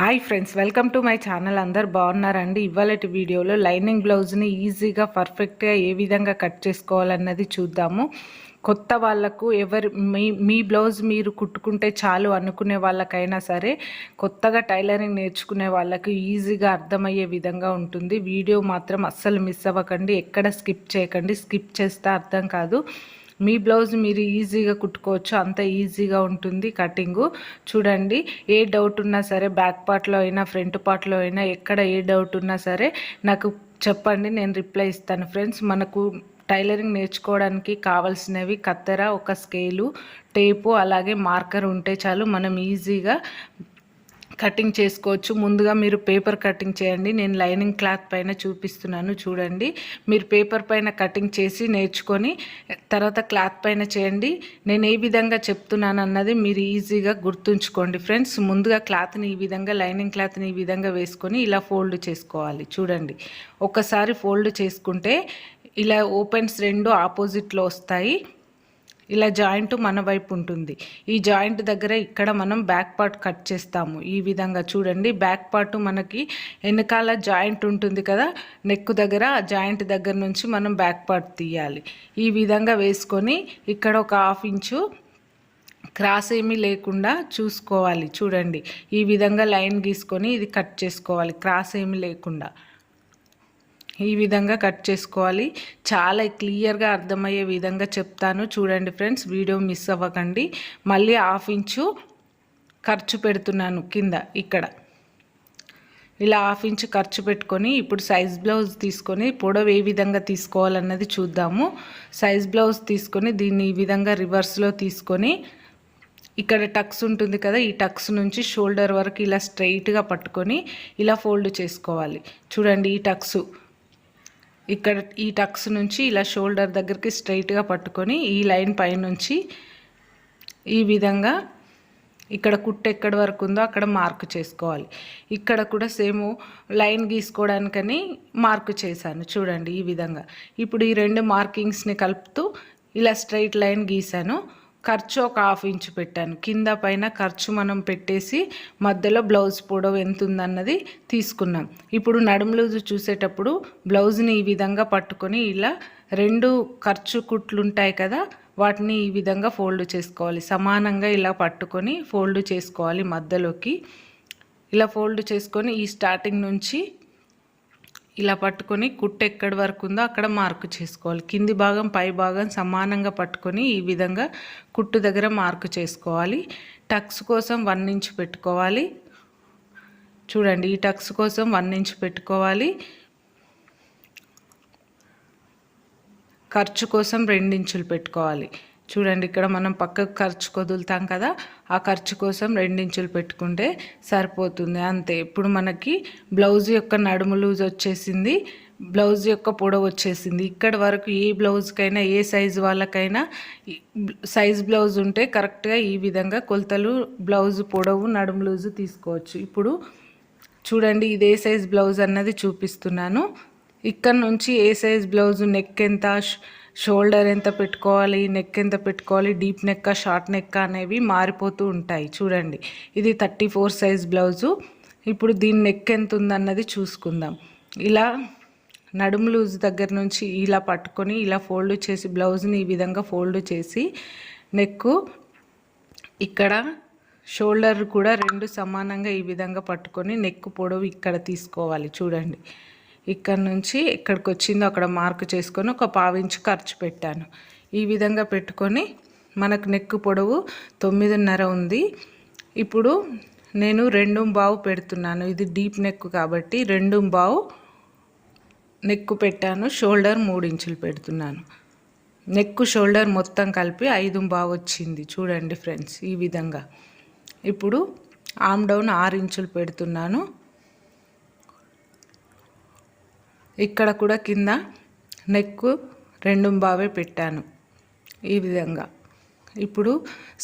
Hi friends welcome to my channel అందరు బాగున్నారండి? ఇవాళటి వీడియోలో లైనింగ్ బ్లౌజ్ని ఈజీగా పర్ఫెక్ట్గా ఏ విధంగా కట్ చేసుకోవాలన్నది చూద్దాము. కొత్త వాళ్ళకు ఎవరు మీ మీ బ్లౌజ్ మీరు కుట్టుకుంటే చాలు అనుకునే వాళ్ళకైనా సరే కొత్తగా టైలరింగ్ నేర్చుకునే వాళ్ళకు ఈజీగా అర్థమయ్యే విధంగా ఉంటుంది. వీడియో మాత్రం అస్సలు మిస్ అవ్వకండి. ఎక్కడ స్కిప్ చేయకండి. స్కిప్ చేస్తే అర్థం కాదు. మీ బ్లౌజ్ మీరు ఈజీగా కుట్టుకోవచ్చు అంత ఈజీగా ఉంటుంది కటింగు. చూడండి ఏ డౌట్ ఉన్నా సరే బ్యాక్ పార్ట్లో అయినా ఫ్రంట్ పార్ట్లో అయినా ఎక్కడ ఏ డౌట్ ఉన్నా సరే నాకు చెప్పండి నేను రిప్లై ఇస్తాను ఫ్రెండ్స్. మనకు టైలరింగ్ నేర్చుకోవడానికి కావాల్సినవి కత్తెర ఒక స్కేలు టేపు అలాగే మార్కర్ ఉంటే చాలు మనం ఈజీగా కటింగ్ చేసుకోవచ్చు. ముందుగా మీరు పేపర్ కటింగ్ చేయండి. నేను లైనింగ్ క్లాత్ పైన చూపిస్తున్నాను చూడండి. మీరు పేపర్ పైన కటింగ్ చేసి నేర్చుకొని తర్వాత క్లాత్ పైన చేయండి. నేను ఏ విధంగా చెప్తున్నాను అన్నది మీరు ఈజీగా గుర్తుంచుకోండి ఫ్రెండ్స్. ముందుగా క్లాత్ని ఈ విధంగా లైనింగ్ క్లాత్ని ఈ విధంగా వేసుకొని ఇలా ఫోల్డ్ చేసుకోవాలి. చూడండి. ఒకసారి ఫోల్డ్ చేసుకుంటే ఇలా ఓపెన్స్ రెండు ఆపోజిట్లో వస్తాయి. ఇలా జాయింట్ మన వైపు ఉంటుంది. ఈ జాయింట్ దగ్గర ఇక్కడ మనం బ్యాక్ పార్ట్ కట్ చేస్తాము. ఈ విధంగా చూడండి బ్యాక్ పార్ట్ మనకి వెనకాల జాయింట్ ఉంటుంది కదా నెక్ దగ్గర ఆ జాయింట్ దగ్గర నుంచి మనం బ్యాక్ పార్ట్ తీయాలి. ఈ విధంగా వేసుకొని ఇక్కడ ఒక హాఫ్ ఇంచు క్రాస్ ఏమీ లేకుండా చూసుకోవాలి. చూడండి ఈ విధంగా లైన్ గీసుకొని ఇది కట్ చేసుకోవాలి. క్రాస్ ఏమీ లేకుండా. ఈ విధంగా కట్ చేసుకోవాలి. చాలా క్లియర్గా అర్థమయ్యే విధంగా చెప్తాను. చూడండి ఫ్రెండ్స్ వీడియో మిస్ అవ్వకండి. మళ్ళీ హాఫ్ ఇంచు ఖర్చు పెడుతున్నాను కింద ఇక్కడ. ఇలా హాఫ్ ఇంచ్ ఖర్చు పెట్టుకొని ఇప్పుడు సైజ్ బ్లౌజ్ తీసుకొని పొడవు ఏ విధంగా తీసుకోవాలన్నది చూద్దాము. సైజ్ బ్లౌజ్ తీసుకొని దీన్ని ఈ విధంగా రివర్స్లో తీసుకొని ఇక్కడ టక్స్ ఉంటుంది కదా ఈ టక్స్ నుంచి షోల్డర్ వరకు ఇలా స్ట్రైట్గా పట్టుకొని ఇలా ఫోల్డ్ చేసుకోవాలి. చూడండి ఈ టక్స్. ఇక్కడ ఈ టక్స్ నుంచి ఇలా షోల్డర్ దగ్గరికి స్ట్రైట్గా పట్టుకొని ఈ లైన్ పైనుంచి ఈ విధంగా ఇక్కడ కుట్టు ఎక్కడి వరకు ఉందో అక్కడ మార్క్ చేసుకోవాలి. ఇక్కడ కూడా సేమ్ లైన్ గీసుకోవడానికని మార్క్ చేశాను. చూడండి ఈ విధంగా. ఇప్పుడు ఈ రెండు మార్కింగ్స్ని కలుపుతూ ఇలా స్ట్రైట్ లైన్ గీశాను. ఖర్చు ఒక హాఫ్ ఇంచు పెట్టాను. కింద పైన ఖర్చు మనం పెట్టేసి మధ్యలో బ్లౌజ్ పొడవు ఎంత ఉందన్నది తీసుకున్నాం. ఇప్పుడు నడుములు చూసేటప్పుడు బ్లౌజ్ని ఈ విధంగా పట్టుకొని ఇలా రెండు ఖర్చు కుట్లు ఉంటాయి కదా వాటిని ఈ విధంగా ఫోల్డ్ చేసుకోవాలి. సమానంగా ఇలా పట్టుకొని ఫోల్డ్ చేసుకోవాలి మధ్యలోకి. ఇలా ఫోల్డ్ చేసుకొని ఈ స్టార్టింగ్ నుంచి ఇలా పట్టుకొని కుట్టు ఎక్కడి వరకు ఉందో అక్కడ మార్కు చేసుకోవాలి. కింది భాగం పై భాగం సమానంగా పట్టుకొని ఈ విధంగా కుట్టు దగ్గర మార్కు చేసుకోవాలి. టక్స్ కోసం వన్ ఇంచ్ పెట్టుకోవాలి. చూడండి ఈ టక్స్ కోసం వన్ ఇంచ్ పెట్టుకోవాలి. ఖర్చు కోసం రెండించులు పెట్టుకోవాలి. చూడండి ఇక్కడ మనం పక్కకు ఖర్చు కదులుతాం కదా ఆ ఖర్చు కోసం రెండించులు పెట్టుకుంటే సరిపోతుంది అంతే. ఇప్పుడు మనకి బ్లౌజ్ యొక్క నడుము లూజ్ వచ్చేసింది బ్లౌజ్ యొక్క పొడవు వచ్చేసింది. ఇక్కడ వరకు ఏ బ్లౌజ్కైనా ఏ సైజు వాళ్ళకైనా సైజ్ బ్లౌజ్ ఉంటే కరెక్ట్గా ఈ విధంగా కొలతలు బ్లౌజ్ పొడవు నడుము లూజు తీసుకోవచ్చు. ఇప్పుడు చూడండి ఇదే సైజ్ బ్లౌజ్ అన్నది చూపిస్తున్నాను. ఇక్కడ నుంచి ఏ సైజ్ బ్లౌజ్ నెక్ ఎంత షోల్డర్ ఎంత పెట్టుకోవాలి నెక్ ఎంత పెట్టుకోవాలి డీప్ నెక్క షార్ట్ నెక్క అనేవి మారిపోతూ ఉంటాయి. చూడండి. ఇది థర్టీ ఫోర్ సైజ్ బ్లౌజు. ఇప్పుడు దీని నెక్ ఎంత ఉందన్నది చూసుకుందాం. ఇలా నడుము లూజ్ దగ్గర నుంచి ఇలా పట్టుకొని ఇలా ఫోల్డ్ చేసి బ్లౌజ్ని ఈ విధంగా ఫోల్డ్ చేసి నెక్ ఇక్కడ షోల్డర్ కూడా రెండు సమానంగా ఈ విధంగా పట్టుకొని నెక్ పొడవు ఇక్కడ తీసుకోవాలి. చూడండి. ఇక్కడ నుంచి ఎక్కడికి వచ్చిందో అక్కడ మార్క్ చేసుకొని ఒక పావించి ఖర్చు పెట్టాను. ఈ విధంగా పెట్టుకొని మనకు నెక్ పొడవు తొమ్మిదిన్నర ఉంది. ఇప్పుడు నేను రెండు బావు పెడుతున్నాను. ఇది డీప్ నెక్ కాబట్టి రెండు బావు నెక్ పెట్టాను. షోల్డర్ మూడు ఇంచులు పెడుతున్నాను. నెక్ షోల్డర్ మొత్తం కలిపి ఐదు బావు వచ్చింది. చూడండి ఫ్రెండ్స్ ఈ విధంగా. ఇప్పుడు ఆమ్ డౌన్ ఆరు ఇంచులు పెడుతున్నాను. ఇక్కడ కూడా కింద నెక్కు రెండు బావే పెట్టాను ఈ విధంగా. ఇప్పుడు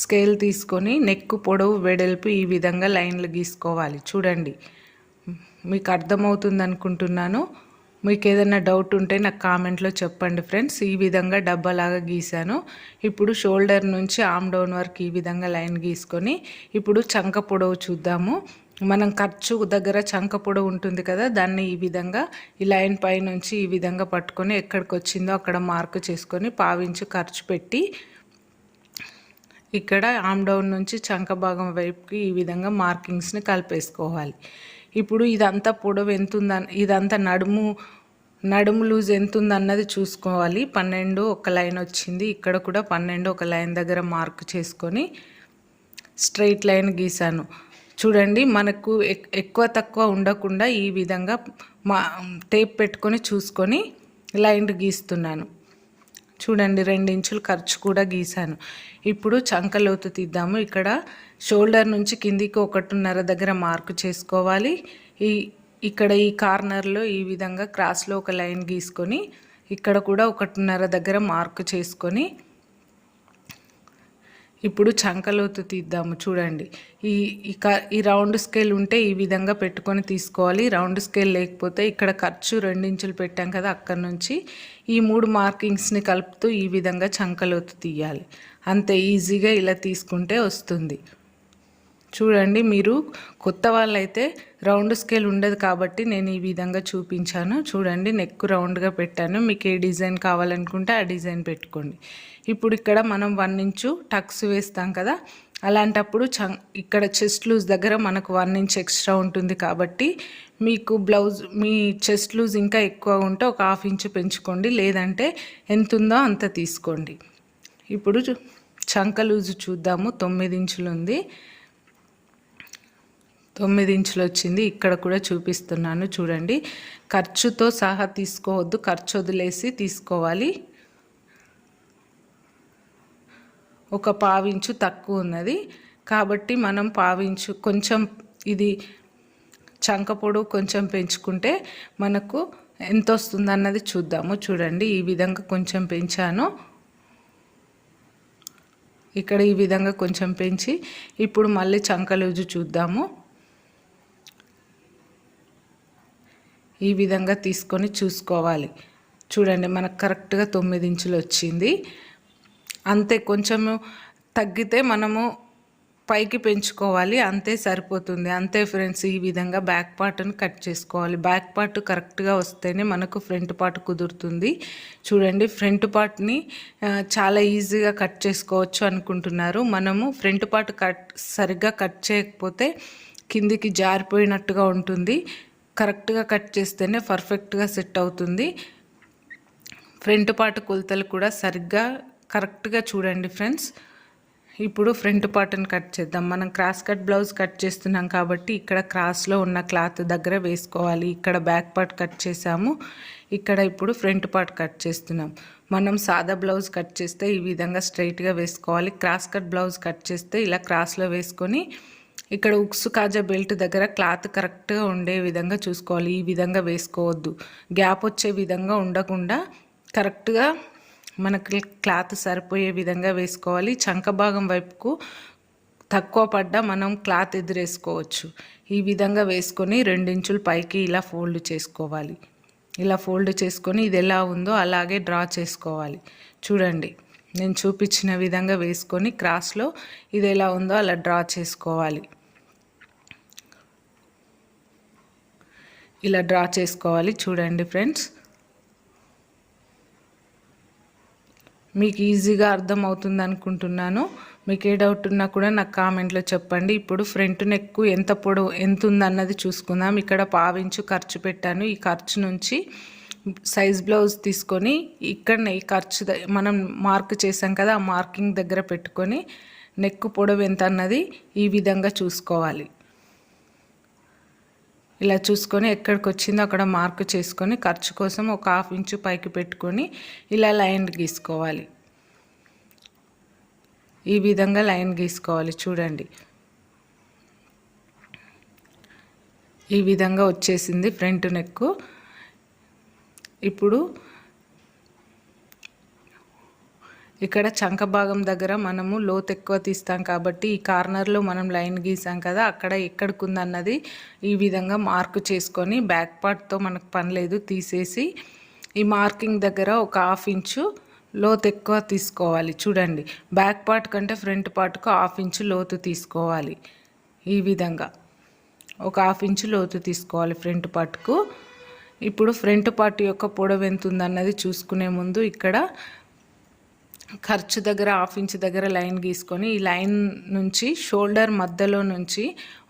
స్కేల్ తీసుకొని నెక్కు పొడవు వెడల్పు ఈ విధంగా లైన్లు గీసుకోవాలి. చూడండి. మీకు అర్థమవుతుంది అనుకుంటున్నాను మీకు ఏదైనా డౌట్ ఉంటే నాకు కామెంట్లో చెప్పండి ఫ్రెండ్స్. ఈ విధంగా డబ్బాలాగా గీశాను. ఇప్పుడు షోల్డర్ నుంచి ఆమ్ డౌన్ వరకు ఈ విధంగా లైన్ గీసుకొని ఇప్పుడు చంక పొడవు చూద్దాము. మనం ఖర్చు దగ్గర చంక పొడవు ఉంటుంది కదా దాన్ని ఈ విధంగా ఈ లైన్ పై నుంచి ఈ విధంగా పట్టుకొని ఎక్కడికి వచ్చిందో అక్కడ మార్కు చేసుకొని పావించి ఖర్చు పెట్టి ఇక్కడ ఆమ్ డౌన్ నుంచి చంక భాగం వైపుకి ఈ విధంగా మార్కింగ్స్ని కలిపేసుకోవాలి. ఇప్పుడు ఇదంతా పొడవు ఎంత ఉందని ఇదంతా నడుము నడుము లూజ్ ఎంత ఉందన్నది చూసుకోవాలి. పన్నెండు ఒక లైన్ వచ్చింది. ఇక్కడ కూడా పన్నెండు ఒక లైన్ దగ్గర మార్క్ చేసుకొని స్ట్రైట్ లైన్ గీసాను. చూడండి మనకు ఎక్కువ తక్కువ ఉండకుండా ఈ విధంగా మా టేప్ పెట్టుకొని చూసుకొని లైన్ గీస్తున్నాను. చూడండి ఇంచులు ఖర్చు కూడా గీసాను ఇప్పుడు చంకలోతు తీద్దాము. ఇక్కడ షోల్డర్ నుంచి కిందికి ఒకటిన్నర దగ్గర మార్కు చేసుకోవాలి. ఈ ఇక్కడ ఈ కార్నర్లో ఈ విధంగా క్రాస్లో ఒక లైన్ గీసుకొని ఇక్కడ కూడా ఒకటిన్నర దగ్గర మార్కు చేసుకొని ఇప్పుడు చంకలోతు తీద్దాము చూడండి. ఈ ఇక ఈ రౌండ్ స్కేల్ ఉంటే ఈ విధంగా పెట్టుకొని తీసుకోవాలి. రౌండ్ స్కేల్ లేకపోతే ఇక్కడ ఖర్చు రెండించులు పెట్టాం కదా అక్కడ నుంచి. ఈ మూడు మార్కింగ్స్ని కలుపుతూ ఈ విధంగా చంకలోతు తీయాలి. అంతే ఈజీగా ఇలా తీసుకుంటే వస్తుంది. చూడండి మీరు కొత్త వాళ్ళైతే రౌండ్ స్కేల్ ఉండదు కాబట్టి నేను ఈ విధంగా చూపించాను. చూడండి నెక్ రౌండ్గా పెట్టాను. మీకు ఏ డిజైన్ కావాలనుకుంటే ఆ డిజైన్ పెట్టుకోండి. ఇప్పుడు ఇక్కడ మనం వన్ ఇంచు టక్స్ వేస్తాం కదా అలాంటప్పుడు చం ఇక్కడ చెస్ట్ లూజ్ దగ్గర మనకు వన్ ఇంచ్ ఎక్స్ట్రా ఉంటుంది కాబట్టి మీకు బ్లౌజ్ మీ చెస్ట్ లూజ్ ఇంకా ఎక్కువ ఉంటే ఒక హాఫ్ ఇంచు పెంచుకోండి. లేదంటే ఎంత ఉందో అంత తీసుకోండి. ఇప్పుడు చంక లూజు చూద్దాము. తొమ్మిది ఇంచులు ఉంది. తొమ్మిది ఇంచులు వచ్చింది. ఇక్కడ కూడా చూపిస్తున్నాను చూడండి. ఖర్చుతో సహా తీసుకోవద్దు. ఖర్చు వదిలేసి తీసుకోవాలి. ఒక పావించు తక్కువ ఉన్నది. కాబట్టి మనం పావించు కొంచెం ఇది చంకపొడు కొంచెం పెంచుకుంటే మనకు ఎంత వస్తుంది అన్నది చూద్దాము. చూడండి ఈ విధంగా కొంచెం పెంచాను. ఇక్కడ ఈ విధంగా కొంచెం పెంచి ఇప్పుడు మళ్ళీ చంకలూజు చూద్దాము. ఈ విధంగా తీసుకొని చూసుకోవాలి. చూడండి మనకు కరెక్ట్గా తొమ్మిది ఇంచులు వచ్చింది. అంతే కొంచెము తగ్గితే మనము పైకి పెంచుకోవాలి అంతే సరిపోతుంది. అంతే ఫ్రెండ్స్ ఈ విధంగా బ్యాక్ పార్ట్ని కట్ చేసుకోవాలి. బ్యాక్ పార్ట్ కరెక్ట్గా వస్తేనే మనకు ఫ్రంట్ పార్ట్ కుదురుతుంది. చూడండి ఫ్రంట్ పార్ట్ని చాలా ఈజీగా కట్ చేసుకోవచ్చు అనుకుంటున్నారు. మనము ఫ్రంట్ పార్ట్ కట్ సరిగ్గా కట్ చేయకపోతే కిందికి జారిపోయినట్టుగా ఉంటుంది. కరెక్ట్గా కట్ చేస్తేనే పర్ఫెక్ట్గా సెట్ అవుతుంది. ఫ్రంట్ పార్ట్ కొలతలు కూడా సరిగ్గా కరెక్ట్గా చూడండి ఫ్రెండ్స్. ఇప్పుడు ఫ్రంట్ పార్ట్ని కట్ చేద్దాం. మనం క్రాస్ కట్ బ్లౌజ్ కట్ చేస్తున్నాం కాబట్టి ఇక్కడ క్రాస్లో ఉన్న క్లాత్ దగ్గర వేసుకోవాలి. ఇక్కడ బ్యాక్ పార్ట్ కట్ చేసాము ఇక్కడ ఇప్పుడు ఫ్రంట్ పార్ట్ కట్ చేస్తున్నాం. మనం సాదా బ్లౌజ్ కట్ చేస్తే ఈ విధంగా స్ట్రైట్గా వేసుకోవాలి. క్రాస్ కట్ బ్లౌజ్ కట్ చేస్తే ఇలా క్రాస్లో వేసుకొని ఇక్కడ ఉక్సు కాజా బెల్ట్ దగ్గర క్లాత్ కరెక్ట్గా ఉండే విధంగా చూసుకోవాలి. ఈ విధంగా వేసుకోవద్దు. గ్యాప్ వచ్చే విధంగా ఉండకుండా కరెక్ట్గా మనకి క్లాత్ సరిపోయే విధంగా వేసుకోవాలి. చంక భాగం వైపుకు తక్కువ పడ్డా మనం క్లాత్ ఎదురేసుకోవచ్చు. ఈ విధంగా వేసుకొని రెండించులు పైకి ఇలా ఫోల్డ్ చేసుకోవాలి. ఇలా ఫోల్డ్ చేసుకొని ఇది ఎలా ఉందో అలాగే డ్రా చేసుకోవాలి. చూడండి. నేను చూపించిన విధంగా వేసుకొని క్రాస్లో ఇది ఎలా ఉందో అలా డ్రా చేసుకోవాలి. ఇలా డ్రా చేసుకోవాలి. చూడండి ఫ్రెండ్స్. మీకు ఈజీగా అర్థం అవుతుంది అనుకుంటున్నాను మీకు ఏ డౌట్ ఉన్నా కూడా నాకు కామెంట్లో చెప్పండి. ఇప్పుడు ఫ్రంట్ నెక్ ఎంత పొడవు ఎంత ఉందన్నది చూసుకుందాం. ఇక్కడ పావించు ఖర్చు పెట్టాను. ఈ ఖర్చు నుంచి సైజ్ బ్లౌజ్ తీసుకొని ఇక్కడ ఖర్చు మనం మార్క్ చేసాం కదా ఆ మార్కింగ్ దగ్గర పెట్టుకొని నెక్ పొడవు ఎంత అన్నది ఈ విధంగా చూసుకోవాలి. ఇలా చూసుకొని ఎక్కడికి వచ్చిందో అక్కడ మార్క్ చేసుకొని ఖర్చు కోసం ఒక హాఫ్ ఇంచు పైకి పెట్టుకొని ఇలా లైన్ గీసుకోవాలి. ఈ విధంగా లైన్ గీసుకోవాలి చూడండి. ఈ విధంగా వచ్చేసింది ఫ్రంట్ నెక్ ఇప్పుడు ఇక్కడ చంక భాగం దగ్గర మనము లోతు ఎక్కువ తీస్తాం కాబట్టి ఈ కార్నర్లో మనం లైన్ గీసాం కదా అక్కడ ఎక్కడికి ఉందన్నది ఈ విధంగా మార్కు చేసుకొని బ్యాక్ పార్ట్తో మనకు పని లేదు తీసేసి ఈ మార్కింగ్ దగ్గర ఒక హాఫ్ ఇంచు లోతు ఎక్కువ తీసుకోవాలి. చూడండి బ్యాక్ పార్ట్ కంటే ఫ్రంట్ పార్ట్కు హాఫ్ ఇంచు లోతు తీసుకోవాలి. ఈ విధంగా ఒక హాఫ్ ఇంచు లోతు తీసుకోవాలి ఫ్రంట్ పార్ట్కు. ఇప్పుడు ఫ్రంట్ పార్ట్ యొక్క పొడవు ఎంత ఉందన్నది చూసుకునే ముందు ఇక్కడ ఖర్చు దగ్గర హాఫ్ ఇంచ్ దగ్గర లైన్ గీసుకొని ఈ లైన్ నుంచి షోల్డర్ మధ్యలో నుంచి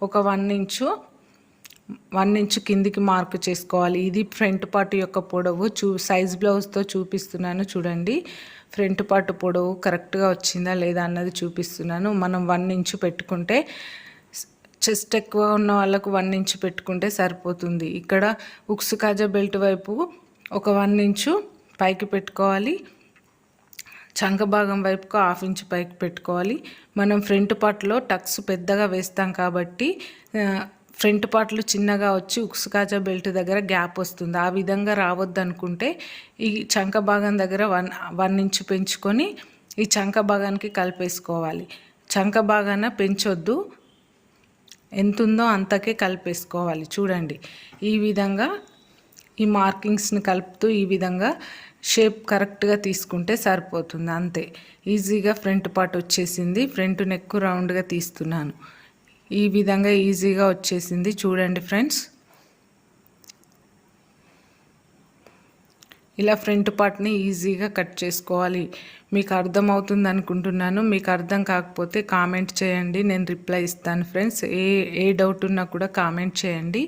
ఒక వన్ ఇంచు వన్ ఇంచ్ కిందికి మార్క్ చేసుకోవాలి. ఇది ఫ్రంట్ పార్ట్ యొక్క పొడవు. చూ సైజ్ బ్లౌజ్తో చూపిస్తున్నాను చూడండి. ఫ్రంట్ పార్ట్ పొడవు కరెక్ట్గా వచ్చిందా లేదా అన్నది చూపిస్తున్నాను. మనం వన్ ఇంచు పెట్టుకుంటే చెస్ట్ ఎక్కువ ఉన్న వాళ్ళకు వన్ ఇంచ్ పెట్టుకుంటే సరిపోతుంది. ఇక్కడ ఉక్సు కాజా బెల్ట్ వైపు ఒక వన్ ఇంచు పైకి పెట్టుకోవాలి. చంక భాగం వైపుకు హాఫ్ ఇంచ్ పైకి పెట్టుకోవాలి. మనం ఫ్రంట్ పార్ట్లో టక్స్ పెద్దగా వేస్తాం కాబట్టి ఫ్రంట్ పార్ట్లు చిన్నగా వచ్చి ఉక్సు కాజా బెల్ట్ దగ్గర గ్యాప్ వస్తుంది. ఆ విధంగా రావద్దు అనుకుంటే ఈ చంక భాగం దగ్గర వన్ వన్ ఇంచ్ పెంచుకొని ఈ చంక భాగానికి కలిపేసుకోవాలి. చంక భాగాన పెంచొద్దు. ఎంతుందో అంతకే కలిపేసుకోవాలి. చూడండి. ఈ విధంగా ఈ మార్కింగ్స్ని కలుపుతూ ఈ విధంగా షేప్ కరెక్ట్గా తీసుకుంటే సరిపోతుంది. అంతే. ఈజీగా ఫ్రంట్ పార్ట్ వచ్చేసింది. ఫ్రంట్ నెక్ రౌండ్గా తీస్తున్నాను. ఈ విధంగా ఈజీగా వచ్చేసింది. చూడండి ఫ్రెండ్స్. ఇలా ఫ్రంట్ పార్ట్ని ఈజీగా కట్ చేసుకోవాలి. మీకు అర్థమవుతుంది అనుకుంటున్నాను. మీకు అర్థం కాకపోతే కామెంట్ చేయండి. నేను రిప్లై ఇస్తాను ఫ్రెండ్స్. ఏ ఏ డౌట్ ఉన్నా కూడా కామెంట్ చేయండి.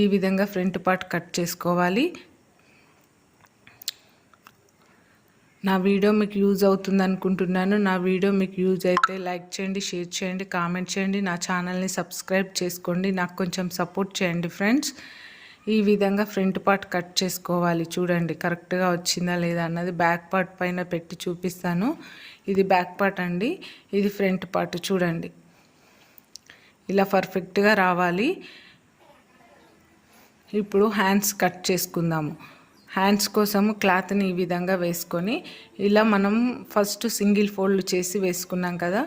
ఈ విధంగా ఫ్రంట్ పార్ట్ కట్ చేసుకోవాలి. నా వీడియో మీకు యూజ్ అవుతుంది అనుకుంటున్నాను. నా వీడియో మీకు యూజ్ అయితే లైక్ చేయండి షేర్ చేయండి కామెంట్ చేయండి. నా ఛానల్ని సబ్స్క్రైబ్ చేసుకోండి. నాకు కొంచెం సపోర్ట్ చేయండి ఫ్రెండ్స్. ఈ విధంగా ఫ్రంట్ పార్ట్ కట్ చేసుకోవాలి. చూడండి కరెక్ట్గా వచ్చిందా లేదా అన్నది బ్యాక్ పార్ట్ పైన పెట్టి చూపిస్తాను. ఇది బ్యాక్ పార్ట్ అండి ఇది ఫ్రంట్ పార్ట్ చూడండి. ఇలా పర్ఫెక్ట్గా రావాలి. ఇప్పుడు హ్యాండ్స్ కట్ చేసుకుందాము. హ్యాండ్స్ కోసము క్లాత్ని ఈ విధంగా వేసుకొని ఇలా మనం ఫస్ట్ సింగిల్ ఫోల్డ్ చేసి వేసుకున్నాం కదా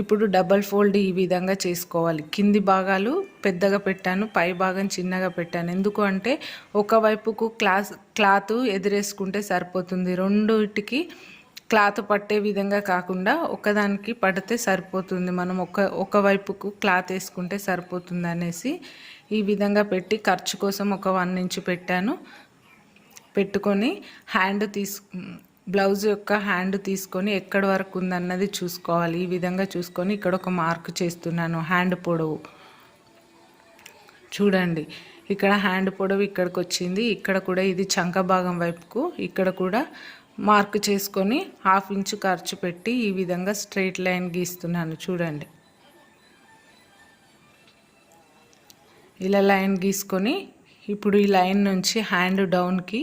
ఇప్పుడు డబల్ ఫోల్డ్ ఈ విధంగా చేసుకోవాలి. కింది భాగాలు పెద్దగా పెట్టాను పై భాగం చిన్నగా పెట్టాను. ఎందుకు అంటే ఒకవైపుకు క్లాస్ క్లాత్ ఎదురేసుకుంటే సరిపోతుంది. రెండుటికి క్లాత్ పట్టే విధంగా కాకుండా ఒకదానికి పడితే సరిపోతుంది. మనం ఒక ఒకవైపుకు క్లాత్ వేసుకుంటే సరిపోతుంది అనేసి ఈ విధంగా పెట్టి ఖర్చు కోసం ఒక వన్ ఇంచ్ పెట్టాను. పెట్టుకొని హ్యాండ్ తీసు బ్లౌజ్ యొక్క హ్యాండ్ తీసుకొని ఎక్కడి వరకు ఉందన్నది చూసుకోవాలి. ఈ విధంగా చూసుకొని ఇక్కడ ఒక మార్క్ చేస్తున్నాను. హ్యాండ్ పొడవు. చూడండి. ఇక్కడ హ్యాండ్ పొడవు ఇక్కడికి వచ్చింది. ఇక్కడ కూడా ఇది చంక భాగం వైపుకు ఇక్కడ కూడా మార్క్ చేసుకొని హాఫ్ ఇంచు ఖర్చు పెట్టి ఈ విధంగా స్ట్రైట్ లైన్ గీస్తున్నాను. చూడండి. ఇలా లైన్ గీసుకొని ఇప్పుడు ఈ లైన్ నుంచి హ్యాండ్ డౌన్కి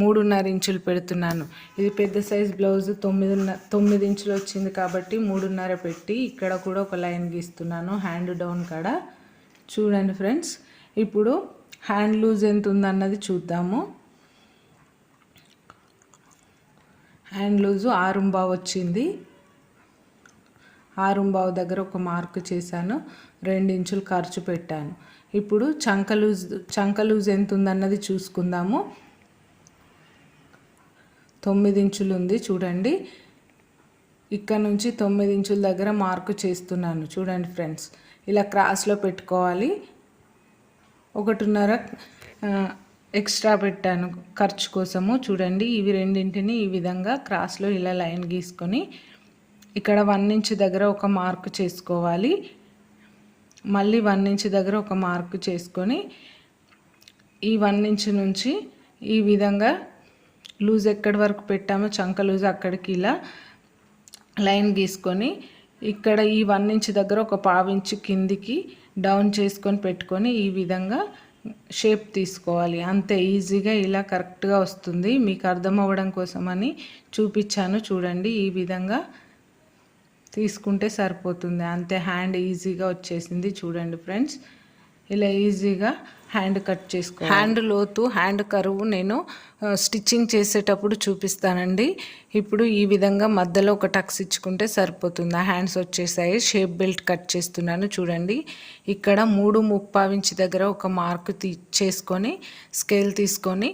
మూడున్నర ఇంచులు పెడుతున్నాను. ఇది పెద్ద సైజ్ బ్లౌజ్ తొమ్మిదిన్నర తొమ్మిది ఇంచులు వచ్చింది కాబట్టి మూడున్నర పెట్టి ఇక్కడ కూడా ఒక లైన్ గీస్తున్నాను హ్యాండ్ డౌన్ కాడ. చూడండి ఫ్రెండ్స్ ఇప్పుడు హ్యాండ్ లూజ్ ఎంత ఉందన్నది చూద్దాము. హ్యాండ్ లూజు ఆరుంబావ్ వచ్చింది. ఆరుంబావ్ దగ్గర ఒక మార్కు చేశాను రెండు ఇంచులు ఖర్చు పెట్టాను. ఇప్పుడు చంక లూజ్ చంక లూజ్ ఎంత ఉందన్నది చూసుకుందాము. తొమ్మిది ఇంచులు ఉంది చూడండి. ఇక్కడ నుంచి తొమ్మిది ఇంచుల దగ్గర మార్కు చేస్తున్నాను చూడండి ఫ్రెండ్స్. ఇలా క్రాస్లో పెట్టుకోవాలి. ఒకటిన్నర ఎక్స్ట్రా పెట్టాను ఖర్చు కోసము చూడండి. ఇవి రెండింటిని ఈ విధంగా క్రాస్లో ఇలా లైన్ గీసుకొని ఇక్కడ వన్ ఇంచ్ దగ్గర ఒక మార్క్ చేసుకోవాలి. మళ్ళీ వన్ ఇంచ్ దగ్గర ఒక మార్క్ చేసుకొని ఈ వన్ ఇంచ్ నుంచి ఈ విధంగా లూజ్ ఎక్కడి వరకు పెట్టామో చంక లూజ్ అక్కడికి ఇలా లైన్ గీసుకొని ఇక్కడ ఈ వన్ ఇంచ్ దగ్గర ఒక పావు కిందికి డౌన్ చేసుకొని పెట్టుకొని ఈ విధంగా షేప్ తీసుకోవాలి. అంతే ఈజీగా ఇలా కరెక్ట్గా వస్తుంది. మీకు అర్థం అవ్వడం కోసమని చూపించాను. చూడండి ఈ విధంగా తీసుకుంటే సరిపోతుంది. అంతే హ్యాండ్ ఈజీగా వచ్చేసింది చూడండి ఫ్రెండ్స్. ఇలా ఈజీగా హ్యాండ్ కట్ చేసుకో హ్యాండ్ లోతు హ్యాండ్ కరువు నేను స్టిచ్చింగ్ చేసేటప్పుడు చూపిస్తానండి. ఇప్పుడు ఈ విధంగా మధ్యలో ఒక టక్స్ ఇచ్చుకుంటే సరిపోతుంది. ఆ హ్యాండ్స్ వచ్చేసాయి. షేప్ బెల్ట్ కట్ చేస్తున్నాను చూడండి. ఇక్కడ మూడు ముప్పావించి దగ్గర ఒక మార్క్ తీ చేసుకొని స్కేల్ తీసుకొని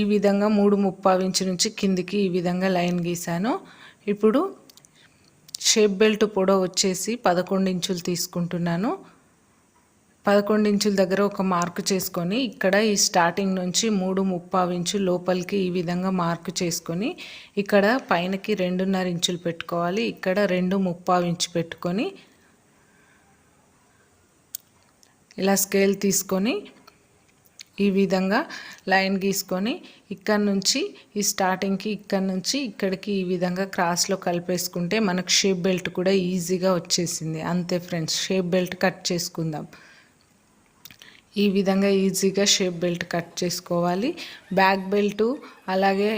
ఈ విధంగా మూడు ముప్పావించి నుంచి కిందికి ఈ విధంగా లైన్ గీసాను. ఇప్పుడు షేప్ బెల్ట్ పొడవు వచ్చేసి పదకొండు ఇంచులు తీసుకుంటున్నాను. పదకొండు ఇంచుల దగ్గర ఒక మార్కు చేసుకొని ఇక్కడ ఈ స్టార్టింగ్ నుంచి మూడు ముప్పావు ఇంచు లోపలికి ఈ విధంగా మార్కు చేసుకొని ఇక్కడ పైనకి రెండున్నర ఇంచులు పెట్టుకోవాలి. ఇక్కడ రెండు ముప్పావు ఇంచు పెట్టుకొని ఇలా స్కేల్ తీసుకొని ఈ విధంగా లైన్ గీసుకొని ఇక్కడ నుంచి ఈ స్టార్టింగ్కి ఇక్కడ నుంచి ఇక్కడికి ఈ విధంగా క్రాస్లో కలిపేసుకుంటే మనకు షేప్ బెల్ట్ కూడా ఈజీగా వచ్చేసింది. అంతే ఫ్రెండ్స్ షేప్ బెల్ట్ కట్ చేసుకుందాం. ఈ విధంగా ఈజీగా షేప్ బెల్ట్ కట్ చేసుకోవాలి. బ్యాక్ బెల్ట్ అలాగే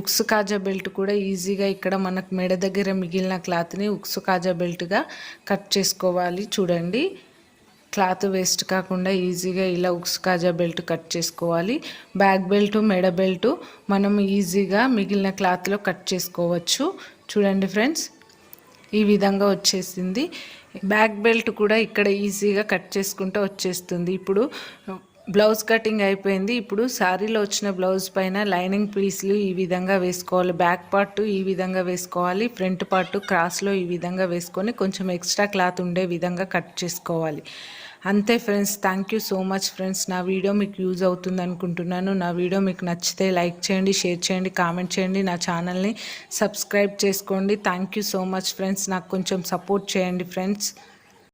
ఉక్సు కాజా బెల్ట్ కూడా ఈజీగా ఇక్కడ మనకు మెడ దగ్గర మిగిలిన క్లాత్ని ఉక్సు కాజా బెల్ట్గా కట్ చేసుకోవాలి. చూడండి. క్లాత్ వేస్ట్ కాకుండా ఈజీగా ఇలా ఉక్స్ కాజా బెల్ట్ కట్ చేసుకోవాలి. బ్యాక్ బెల్ట్ మెడ బెల్ట్ మనం ఈజీగా మిగిలిన క్లాత్లో కట్ చేసుకోవచ్చు. చూడండి ఫ్రెండ్స్ ఈ విధంగా వచ్చేసింది. బ్యాక్ బెల్ట్ కూడా ఇక్కడ ఈజీగా కట్ చేసుకుంటూ వచ్చేస్తుంది. ఇప్పుడు బ్లౌజ్ కటింగ్ అయిపోయింది. ఇప్పుడు శారీలో వచ్చిన బ్లౌజ్ పైన లైనింగ్ పీస్లు ఈ విధంగా వేసుకోవాలి. బ్యాక్ పార్ట్ ఈ విధంగా వేసుకోవాలి. ఫ్రంట్ పార్ట్ క్రాస్లో ఈ విధంగా వేసుకొని కొంచెం ఎక్స్ట్రా క్లాత్ ఉండే విధంగా కట్ చేసుకోవాలి. అంతే friends thank you so much friends. నా వీడియో మీకు యూజ్ అవుతుంది అనుకుంటున్నాను. నా వీడియో మీకు నచ్చితే లైక్ చేయండి షేర్ చేయండి కామెంట్ చేయండి. నా ఛానల్ని సబ్స్క్రైబ్ చేసుకోండి. Thank you so much friends. నాకు కొంచెం సపోర్ట్ చేయండి ఫ్రెండ్స్.